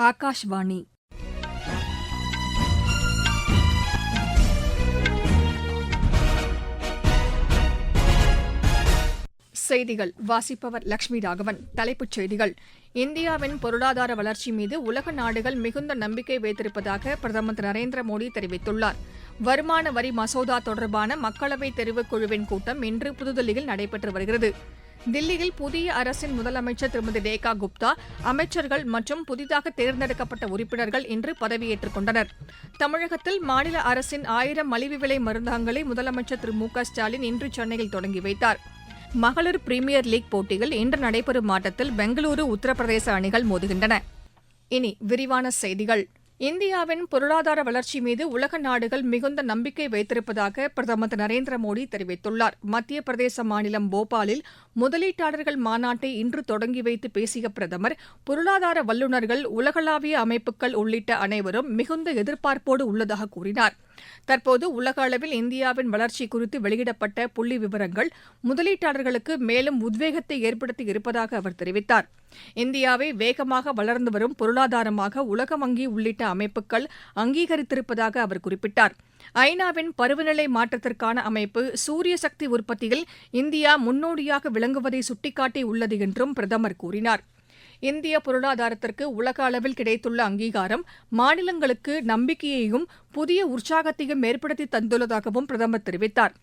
ஆகாஷ்வாணி செய்திகள். வாசிப்பவர் லட்சுமி ராகவன். தலைப்புச் செய்திகள். இந்தியாவின் பொருளாதார வளர்ச்சி மீது உலக நாடுகள் மிகுந்த நம்பிக்கை வைத்திருப்பதாக பிரதமர் திரு நரேந்திர மோடி தெரிவித்துள்ளார். வருமான வரி மசோதா தொடர்பான மக்களவைத் தெரிவுக்குழுவின் கூட்டம் இன்று புதுதில்லியில் நடைபெற்று வருகிறது. தில்லியில் புதிய அரசின் முதலமைச்சர் திருமதி ரேகா குப்தா அமைச்சர்கள் மற்றும் புதிதாக தேர்ந்தெடுக்கப்பட்ட உறுப்பினர்கள் இன்று பதவியேற்றுக் கொண்டனர். தமிழகத்தில் மாநில அரசின் ஆயிரம் மலிவு விலை மருந்தகங்களை முதலமைச்சர் திரு மு க ஸ்டாலின் இன்று சென்னையில் தொடங்கி வைத்தார். மகளிர் பிரீமியர் லீக் போட்டியில் இன்று நடைபெறும் ஆட்டத்தில் பெங்களூரு உத்தரப்பிரதேச அணிகள் மோதுகின்றன. இனி விரிவான செய்திகள். இந்தியாவின் பொருளாதார வளர்ச்சி மீது உலக நாடுகள் மிகுந்த நம்பிக்கை வைத்திருப்பதாக பிரதமர் திரு நரேந்திர மோடி தெரிவித்துள்ளார். மத்திய பிரதேச மாநிலம் போபாலில் முதலீட்டாளர்கள் மாநாட்டை இன்று தொடங்கி வைத்து பேசிய பிரதமர் பொருளாதார வல்லுநர்கள் உலகளாவிய அமைப்புகள் உள்ளிட்ட அனைவரும் மிகுந்த எதிர்பார்ப்போடு உள்ளதாக கூறினார். தற்போது உலக அளவில் இந்தியாவின் வளர்ச்சி குறித்து வெளியிடப்பட்ட புள்ளி விவரங்கள் முதலீட்டாளர்களுக்கு மேலும் உத்வேகத்தை ஏற்படுத்தி இருப்பதாக அவர் தெரிவித்தார். இந்தியாவை வேகமாக வளர்ந்து வரும் பொருளாதாரமாக உலக வங்கி உள்ளிட்ட அமைப்புகள் அங்கீகரித்திருப்பதாக அவர் குறிப்பிட்டார். ஐநாவின் பருவநிலை மாற்றத்திற்கான அமைப்பு சூரிய சக்தி உற்பத்தியில் இந்தியா முன்னோடியாக விளங்குவதை சுட்டிக்காட்டி உள்ளது என்றும் பிரதமர் கூறினார். இந்திய பொருளாதாரத்திற்கு உலக அளவில் கிடைத்துள்ள அங்கீகாரம் மாநிலங்களுக்கு நம்பிக்கையையும் புதிய உற்சாகத்தையும் ஏற்படுத்தி தந்துள்ளதாகவும் பிரதமர் தெரிவித்தார்.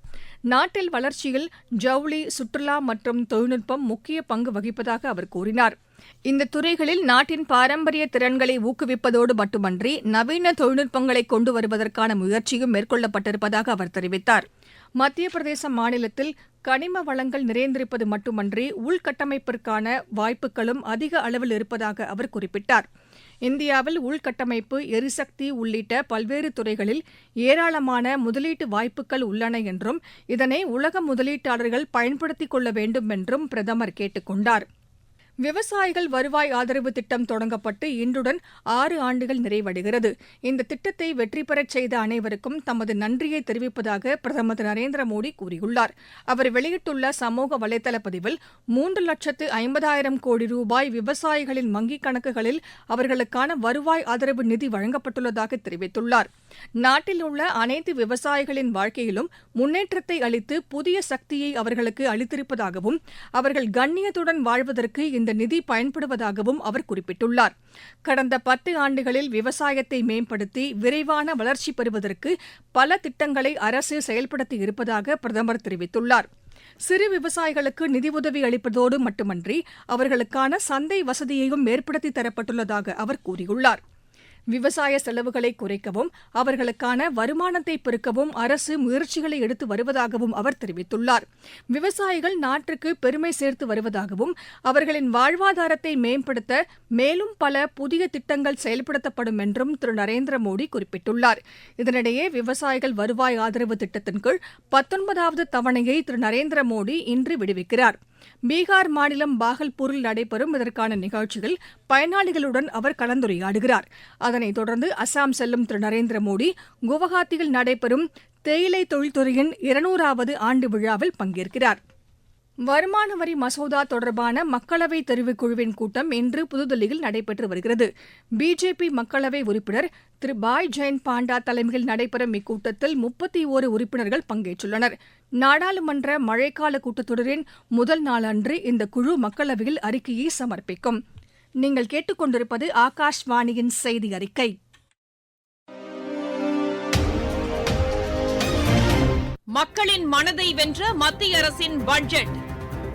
நாட்டில் வளர்ச்சியில் ஜவுளி சுற்றுலா மற்றும் தொழில்நுட்பம் முக்கிய பங்கு வகிப்பதாக அவர் கூறினார். இந்த துறைகளில் நாட்டின் பாரம்பரிய திறன்களை ஊக்குவிப்பதோடு மட்டுமன்றி நவீன தொழில்நுட்பங்களை கொண்டு வருவதற்கான முயற்சியும் மேற்கொள்ளப்பட்டிருப்பதாக அவர் தெரிவித்தார். மத்திய பிரதேச மாநிலத்தில் கனிம வளங்கள் நிறைந்திருப்பது மட்டுமன்றி உள்கட்டமைப்பிற்கான வாய்ப்புகளும் அதிக அளவில் இருப்பதாக அவர் குறிப்பிட்டார். இந்தியாவில் உள்கட்டமைப்பு எரிசக்தி உள்ளிட்ட பல்வேறு துறைகளில் ஏராளமான முதலீட்டு வாய்ப்புகள் உள்ளன என்றும் இதனை உலக முதலீட்டாளர்கள் பயன்படுத்திக் கொள்ள வேண்டும் என்றும் பிரதமர் கேட்டுக் கொண்டாா் விவசாயிகள் வருவாய் ஆதரவு திட்டம் தொடங்கப்பட்டு இன்றுடன் ஆறு ஆண்டுகள் நிறைவடைகிறது. இந்த திட்டத்தை வெற்றி பெறச் செய்த அனைவருக்கும் தமது நன்றியை தெரிவிப்பதாக பிரதமர் திரு நரேந்திர மோடி கூறியுள்ளார். அவர் வெளியிட்டுள்ள சமூக வலைதள பதிவில் மூன்று லட்சத்து ஐம்பதாயிரம் கோடி ரூபாய் விவசாயிகளின் வங்கிக் கணக்குகளில் அவர்களுக்கான வருவாய் ஆதரவு நிதி வழங்கப்பட்டுள்ளதாக தெரிவித்துள்ளார். நாட்டில் உள்ள அனைத்து விவசாயிகளின் வாழ்க்கையிலும் முன்னேற்றத்தை அளித்து புதிய சக்தியை அவர்களுக்கு அளித்திருப்பதாகவும் அவர்கள் கண்ணியத்துடன் வாழ்வதற்கு இந்த நிதி பயன்படுவதாகவும் அவர் குறிப்பிட்டுள்ளார். கடந்த பத்து ஆண்டுகளில் விவசாயத்தை மேம்படுத்தி விரைவான வளர்ச்சி பெறுவதற்கு பல திட்டங்களை அரசு செயல்படுத்தி இருப்பதாக பிரதமர் தெரிவித்துள்ளார். சிறு விவசாயிகளுக்கு நிதியுதவி அளிப்பதோடு மட்டுமன்றி அவர்களுக்கான சந்தை வசதியையும் ஏற்படுத்தி தரப்பட்டுள்ளதாக அவர் கூறியுள்ளார். விவசாய செலவுகளை குறைக்கவும் அவர்களுக்கான வருமானத்தை பெருக்கவும் அரசு முயற்சிகளை எடுத்து வருவதாகவும் அவர் தெரிவித்துள்ளார். விவசாயிகள் நாட்டிற்கு பெருமை சேர்த்து வருவதாகவும் அவர்களின் வாழ்வாதாரத்தை மேம்படுத்த மேலும் பல புதிய திட்டங்கள் செயல்படுத்தப்படும் என்றும் திரு. நரேந்திர மோடி குறிப்பிட்டுள்ளார். இதனிடையே விவசாயிகள் வருவாய் ஆதரவு திட்டத்தின் கீழ் பத்தொன்பதாவது தவணையை திரு. நரேந்திர மோடி இன்று விடுவிக்கிறார். பீகார் மாநிலம் பாகல்பூரில் நடைபெறும் இதற்கான நிகழ்ச்சியில் பயனாளிகளுடன் அவர் கலந்துரையாடுகிறார். அதனைத் தொடர்ந்து அசாம் செல்லும் திரு. நரேந்திர மோடி குவஹாத்தியில் நடைபெறும் தேயிலை தொழில்துறையின் இருநூறாவது ஆண்டு விழாவில் பங்கேற்கிறார். வருமான வரி மசோதா தொடர்பான மக்களவை தெரிவுக்குழுவின் கூட்டம் இன்று புதுதில்லியில் நடைபெற்று வருகிறது. பிஜேபி மக்களவை உறுப்பினர் திரு பாய் ஜெயந்த் பாண்டா தலைமையில் நடைபெறும் இக்கூட்டத்தில் முப்பத்தி ஓரு உறுப்பினர்கள் பங்கேற்றுள்ளனர். நாடாளுமன்ற மழைக்கால கூட்டத்தொடரின் முதல் நாளன்று இந்த குழு மக்களவையில் அறிக்கையை சமர்ப்பிக்கும். நீங்கள் கேட்டுக்கொண்டிருப்பது ஆகாஷ்வாணியின் செய்தி அறிக்கை. மக்களின் மனதை வென்ற மத்திய அரசின் பட்ஜெட்.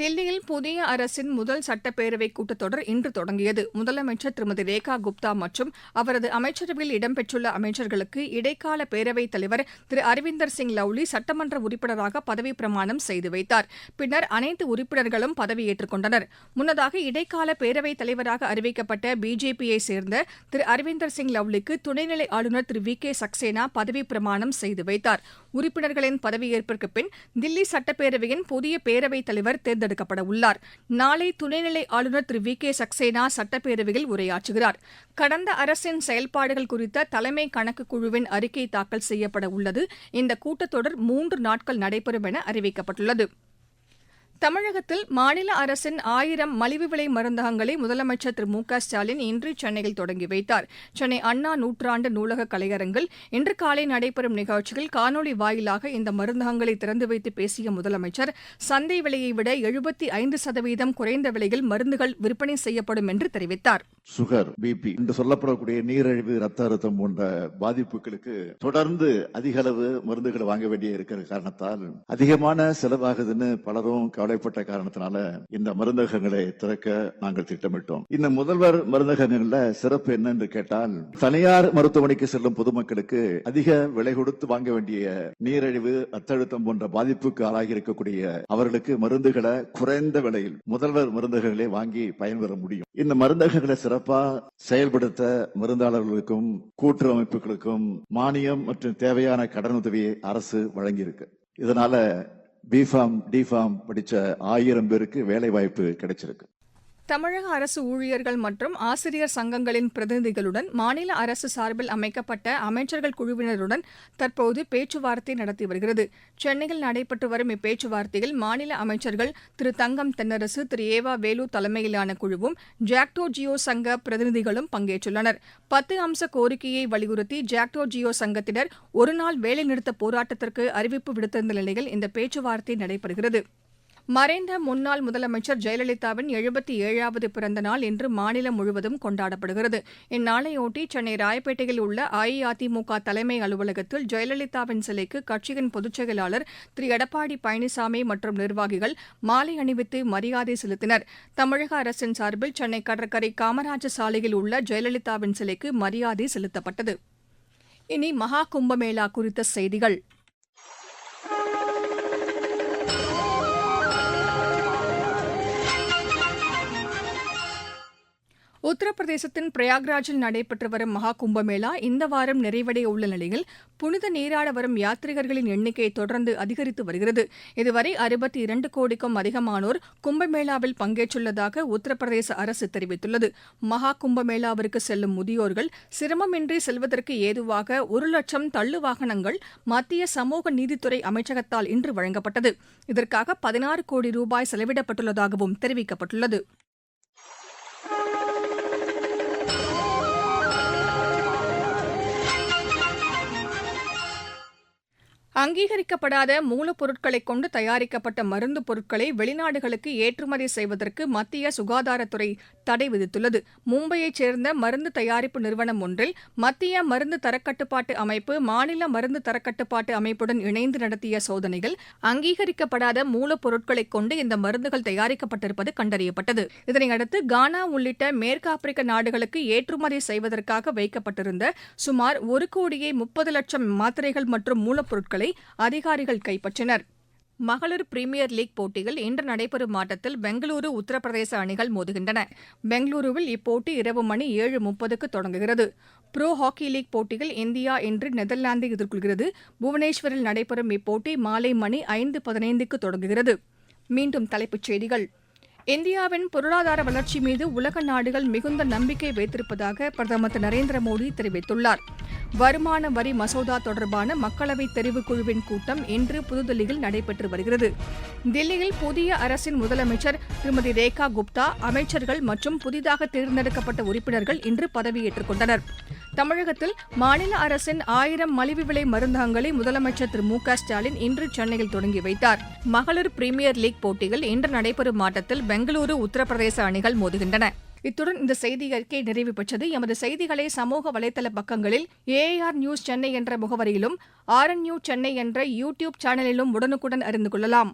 தில்லியில் புதிய அரசின் முதல் சட்டப்பேரவை கூட்டத்தொடர் இன்று தொடங்கியது. முதலமைச்சர் திருமதி ரேகா குப்தா மற்றும் அவரது அமைச்சரவையில் இடம்பெற்றுள்ள அமைச்சர்களுக்கு இடைக்கால பேரவைத் தலைவர் திரு அரவிந்தர் சிங் லவ்லி சட்டமன்ற உறுப்பினராக பதவி பிரமாணம் செய்து வைத்தார். பின்னர் அனைத்து உறுப்பினர்களும் பதவியேற்றுக் கொண்டனர். முன்னதாக இடைக்கால பேரவைத் தலைவராக அறிவிக்கப்பட்ட பிஜேபியை சேர்ந்த திரு அரவிந்தர் சிங் லவ்லிக்கு துணைநிலை ஆளுநர் திரு வி கே சக்சேனா பதவி பிரமாணம் செய்து வைத்தார். உறுப்பினர்களின் பதவியேற்பிற்கு பின் தில்லி சட்டப்பேரவையின் புதிய பேரவைத் தலைவர் தேர்ந்தெடுக்கப்பட உள்ளார் நாளை துணைநிலை ஆளுநர் திரு வி. கே. சக்சேனா சட்டப்பேரவையில் உரையாற்றுகிறார். கடந்த அரசின் செயல்பாடுகள் குறித்த தலைமை கணக்கு குழுவின் அறிக்கை தாக்கல் செய்யப்பட உள்ளது இந்த கூட்டத்தொடர் மூன்று நாட்கள் நடைபெறும் என அறிவிக்கப்பட்டுள்ளது. தமிழகத்தில் மாநில அரசின் ஆயிரம் மலிவு விலை மருந்தகங்களை முதலமைச்சர் திரு மு க ஸ்டாலின் இன்று சென்னையில் தொடங்கி வைத்தார். சென்னை அண்ணா நூற்றாண்டு நூலக கலையரங்கில் இன்று காலை நடைபெறும் நிகழ்ச்சியில் காணொலி வாயிலாக இந்த மருந்தகங்களை திறந்து வைத்து பேசிய முதலமைச்சர் சந்தை விலையை விட எழுபத்தி ஐந்து சதவீதம் குறைந்த விலையில் மருந்துகள் விற்பனை செய்யப்படும் என்று தெரிவித்தார். சுகர் பிபி என்று சொல்லப்படக்கூடிய நீரிழிவு ரத்த அழுத்தம் போன்ற பாதிப்புகளுக்கு தொடர்ந்து அதிக அளவு மருந்துகளை வாங்க வேண்டிய இருக்கிற காரணத்தால் அதிகமான செலவாகுதுன்னு பலரும் தடைப்பட்ட காரணத்தினால இந்த மருந்தகங்களை திறக்க நாங்கள் திட்டமிட்டோம். இந்த முதல்வர் மருந்தகங்கள்ல சிறப்பு என்னன்னு கேட்டால் தனியார் மருத்துவமனைக்கு செல்லும் பொதுமக்களுக்கு அதிக விலை கொடுத்து வாங்க வேண்டிய நீரிழிவு அத்தழுத்தம் போன்ற பாதிப்புக்கு ஆளாகி இருக்கக்கூடிய அவர்களுக்கு மருந்துகளை குறைந்த விலையில் முதல்வர் மருந்தகங்களை வாங்கி பயன்பெற முடியும். இந்த மருந்தகங்களை சிறப்பா செயல்படுத்த மருந்தாளர்களுக்கும் கூட்டுறவு அமைப்புகளுக்கும் மானியம் மற்றும் தேவையான கடனுதவியை அரசு வழங்கியிருக்கு. இதனால பிஃபார்ம் டிஃபார்ம் படிச்ச ஆயிரம் பேருக்கு வேலை வாய்ப்பு கிடைச்சிருக்கு. தமிழக அரசு ஊழியர்கள் மற்றும் ஆசிரியர் சங்கங்களின் பிரதிநிதிகளுடன் மாநில அரசு சார்பில் அமைக்கப்பட்ட அமைச்சர்கள் குழுவினருடன் தற்போது பேச்சுவார்த்தை நடத்தி வருகிறது. சென்னையில் நடைபெற்று வரும் இப்பேச்சுவார்த்தையில் மாநில அமைச்சர்கள் திரு தங்கம் தென்னரசு திரு ஏவா வேலு தலைமையிலான குழுவும் ஜாக்டோ ஜியோ சங்க பிரதிநிதிகளும் பங்கேற்றுள்ளனர். பத்து அம்ச கோரிக்கையை வலியுறுத்தி ஜாக்டோ ஜியோ சங்கத்தினர் ஒருநாள் வேலைநிறுத்த போராட்டத்திற்கு அறிவிப்பு விடுத்திருந்த நிலையில் இந்த பேச்சுவார்த்தை நடைபெறுகிறது. மறைந்த முன்னாள் முதலமைச்சர் ஜெயலலிதாவின் எழுபத்தி ஏழாவது பிறந்த நாள் இன்று மாநிலம் முழுவதும் கொண்டாடப்படுகிறது. இந்நாளையொட்டி சென்னை ராயப்பேட்டையில் உள்ள அஇஅதிமுக தலைமை அலுவலகத்தில் ஜெயலலிதாவின் சிலைக்கு கட்சியின் பொதுச் செயலாளர் திரு. எடப்பாடி பழனிசாமி மற்றும் நிர்வாகிகள் மாலை அணிவித்து மரியாதை செலுத்தினர். தமிழக அரசின் சார்பில் சென்னை கடற்கரை காமராஜர் சாலையில் உள்ள ஜெயலலிதாவின் சிலைக்கு மரியாதை செலுத்தப்பட்டது. இனி மகா கும்பமேளா குறித்த செய்திகள். உத்தரப்பிரதேசத்தின் பிரயாக்ராஜில் நடைபெற்று வரும் மகா கும்பமேளா இந்த வாரம் நிறைவடைய உள்ள நிலையில் புனித நீராட வரும் யாத்ரிகர்களின் எண்ணிக்கை தொடர்ந்து அதிகரித்து வருகிறது. இதுவரை அறுபத்தி இரண்டு கோடிக்கும் அதிகமானோர் கும்பமேளாவில் பங்கேற்றுள்ளதாக உத்தரப்பிரதேச அரசு தெரிவித்துள்ளது. மகா கும்பமேளாவிற்கு செல்லும் முதியோர்கள் சிரமமின்றி செல்வதற்கு ஏதுவாக ஒரு லட்சம் தள்ளு வாகனங்கள் மத்திய சமூக நீதித்துறை அமைச்சகத்தால் இன்று வழங்கப்பட்டது. இதற்காக பதினாறு கோடி ரூபாய் செலவிடப்பட்டுள்ளதாகவும் தெரிவிக்கப்பட்டுள்ளது. அங்கீகரிக்கப்படாத மூலப்பொருட்களைக் கொண்டு தயாரிக்கப்பட்ட மருந்து பொருட்களை வெளிநாடுகளுக்கு ஏற்றுமதி செய்வதற்கு மத்திய சுகாதாரத்துறை தடை விதித்துள்ளது. மும்பையைச் சேர்ந்த மருந்து தயாரிப்பு நிறுவனம் ஒன்றில் மத்திய மருந்து தரக்கட்டுப்பாட்டு அமைப்பு மாநில மருந்து தரக்கட்டுப்பாட்டு அமைப்புடன் இணைந்து நடத்திய சோதனையில் அங்கீகரிக்கப்படாத மூலப்பொருட்களைக் கொண்டு இந்த மருந்துகள் தயாரிக்கப்பட்டிருப்பது கண்டறியப்பட்டது. இதனையடுத்து கானா உள்ளிட்ட மேற்கு ஆப்பிரிக்க நாடுகளுக்கு ஏற்றுமதி செய்வதற்காக வைக்கப்பட்டிருந்த சுமார் ஒரு கோடியே முப்பது லட்சம் மாத்திரைகள் மற்றும் மூலப்பொருட்கள் அதிகாரிகள் கைப்பற்றினர். மகளிர் பிரீமியர் லீக் போட்டியில் இன்று நடைபெறும் ஆட்டத்தில் பெங்களூரு உத்தரப்பிரதேச அணிகள் மோதுகின்றன. பெங்களூருவில் இப்போட்டி இரவு மணி ஏழு முப்பதுக்கு தொடங்குகிறது. புரோ ஹாக்கி லீக் போட்டியில் இந்தியா இன்று நெதர்லாந்தை எதிர்கொள்கிறது. புவனேஸ்வரில் நடைபெறும் இப்போட்டி மாலை மணி ஐந்து பதினைந்துக்கு தொடங்குகிறது. மீண்டும் தலைப்புச் செய்திகள். இந்தியாவின் பொருளாதார வளர்ச்சி மீது உலக நாடுகள் மிகுந்த நம்பிக்கை வைத்திருப்பதாக பிரதமர் திரு நரேந்திர மோடி தெரிவித்துள்ளார். வருமான வரி மசோதா தொடர்பான மக்களவை தெரிவுக்குழுவின் கூட்டம் இன்று புதுதில்லியில் நடைபெற்று வருகிறது. தில்லியில் புதிய அரசின் முதலமைச்சர் திருமதி ரேகா குப்தா அமைச்சர்கள் மற்றும் புதிதாக தேர்ந்தெடுக்கப்பட்ட உறுப்பினர்கள் இன்று பதவியேற்றுக் கொண்டனர். தமிழகத்தில் மாநில அரசின் ஆயிரம் மலிவு விலை மருந்தகங்களை முதலமைச்சர் திரு மு க ஸ்டாலின் இன்று சென்னையில் தொடங்கி வைத்தார். மகளிர் பிரீமியர் லீக் போட்டியில் இன்று நடைபெறும் ஆட்டத்தில் பெங்களூரு உத்தரப்பிரதேச அணிகள் மோதுகின்றன. இத்துடன் இந்த செய்தி அறிக்கை நிறைவு பெற்றது. எமது செய்திகளை சமூக வலைதள பக்கங்களில் ஏஆர் நியூஸ் சென்னை என்ற முகவரியிலும் ஆர் என் நியூஸ் சென்னை என்ற யூ டியூப் சேனலிலும் உடனுக்குடன் அறிந்து கொள்ளலாம்.